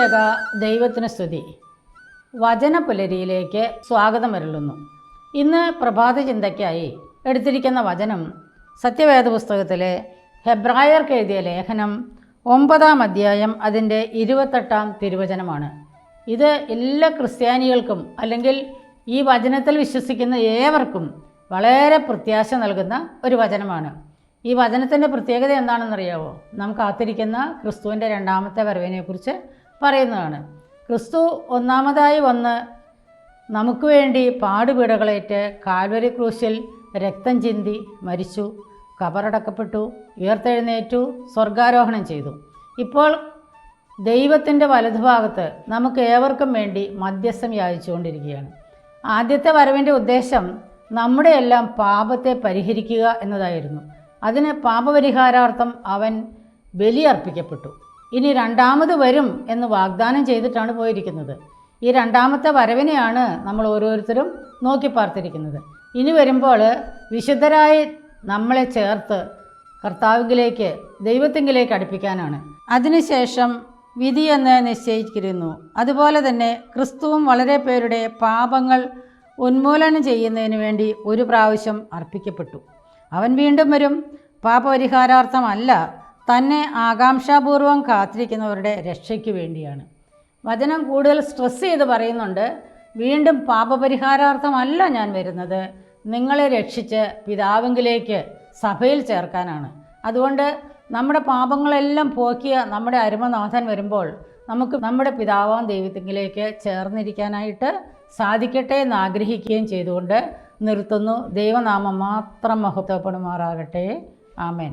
സർവശക്തനായ ദൈവത്തിന് സ്തുതി. വചന പുലരിയിലേക്ക് സ്വാഗതം വരളുന്നു ഇന്ന് പ്രഭാത ചിന്തയ്ക്കായി എടുത്തിരിക്കുന്ന വചനം സത്യവേദ പുസ്തകത്തിലെ ഹെബ്രായർക്ക് എഴുതിയ ലേഖനം ഒമ്പതാം അധ്യായം അതിന്റെ ഇരുപത്തെട്ടാം തിരുവചനമാണ്. ഇത് എല്ലാ ക്രിസ്ത്യാനികൾക്കും അല്ലെങ്കിൽ ഈ വചനത്തിൽ വിശ്വസിക്കുന്ന ഏവർക്കും വളരെ പ്രത്യാശ നൽകുന്ന ഒരു വചനമാണ്. ഈ വചനത്തിന്റെ പ്രത്യേകത എന്താണെന്നറിയാവോ? നാം കാത്തിരിക്കുന്ന ക്രിസ്തുവിന്റെ രണ്ടാമത്തെ വരവിനെക്കുറിച്ച് പറയുന്നതാണ്. ക്രിസ്തു ഒന്നാമതായി വന്ന് നമുക്ക് വേണ്ടി പാടുപീടകളേറ്റ് കാൽവരി ക്രൂശിൽ രക്തം ചിന്തി മരിച്ചു കബറടക്കപ്പെട്ടു ഉയർത്തെഴുന്നേറ്റു സ്വർഗാരോഹണം ചെയ്തു. ഇപ്പോൾ ദൈവത്തിന്റെ വലതുഭാഗത്ത് നമുക്ക് ഏവർക്കും വേണ്ടി മധ്യസ്ഥം യാചിച്ചുകൊണ്ടിരിക്കുകയാണ്. ആദ്യത്തെ വരവിന്റെ ഉദ്ദേശം നമ്മുടെ എല്ലാം പാപത്തെ പരിഹരിക്കുക എന്നതായിരുന്നു. അതിന് പാപപരിഹാരാർത്ഥം അവൻ ബലിയർപ്പിക്കപ്പെട്ടു. ഇനി രണ്ടാമത് വരും എന്ന് വാഗ്ദാനം ചെയ്തിട്ടാണ് പോയിരിക്കുന്നത്. ഈ രണ്ടാമത്തെ വരവിനെയാണ് നമ്മൾ ഓരോരുത്തരും നോക്കി പാർത്തിരിക്കുന്നത്. ഇനി വരുമ്പോൾ വിശുദ്ധരായി നമ്മളെ ചേർത്ത് കർത്താവിലേക്ക് ദൈവത്തിങ്കിലേക്ക് അടുപ്പിക്കാനാണ്. അതിനുശേഷം വിധി എന്ന് നിശ്ചയിച്ചിരുന്നു അതുപോലെ തന്നെ ക്രിസ്തുവും വളരെ പേരുടെ പാപങ്ങൾ ഉന്മൂലനം ചെയ്യുന്നതിന് വേണ്ടി ഒരു പ്രാവശ്യം അർപ്പിക്കപ്പെട്ടു. അവൻ വീണ്ടും വരും. പാപപരിഹാരാർത്ഥമല്ല. തന്നെ ആകാംക്ഷാപൂർവം കാത്തിരിക്കുന്നവരുടെ രക്ഷയ്ക്ക് വേണ്ടിയാണ്. വചനം കൂടുതൽ സ്ട്രെസ് ചെയ്ത് പറയുന്നുണ്ട് വീണ്ടും പാപപരിഹാരാർത്ഥമല്ല ഞാൻ വരുന്നത്. നിങ്ങളെ രക്ഷിച്ച് പിതാവിങ്കിലേക്ക് സഭയിൽ ചേർക്കാനാണ്. അതുകൊണ്ട് നമ്മുടെ പാപങ്ങളെല്ലാം പോക്കിയ നമ്മുടെ അരുമനാഥൻ വരുമ്പോൾ നമുക്ക് നമ്മുടെ പിതാവാം ദൈവത്തിങ്കിലേക്ക് ചേർന്നിരിക്കാനായിട്ട് സാധിക്കട്ടെ എന്ന് ആഗ്രഹിക്കുകയും ചെയ്തുകൊണ്ട് നിർത്തുന്നു. ദൈവനാമം മാത്രം മഹത്വപ്പെടുമാറാകട്ടെ. ആമേൻ.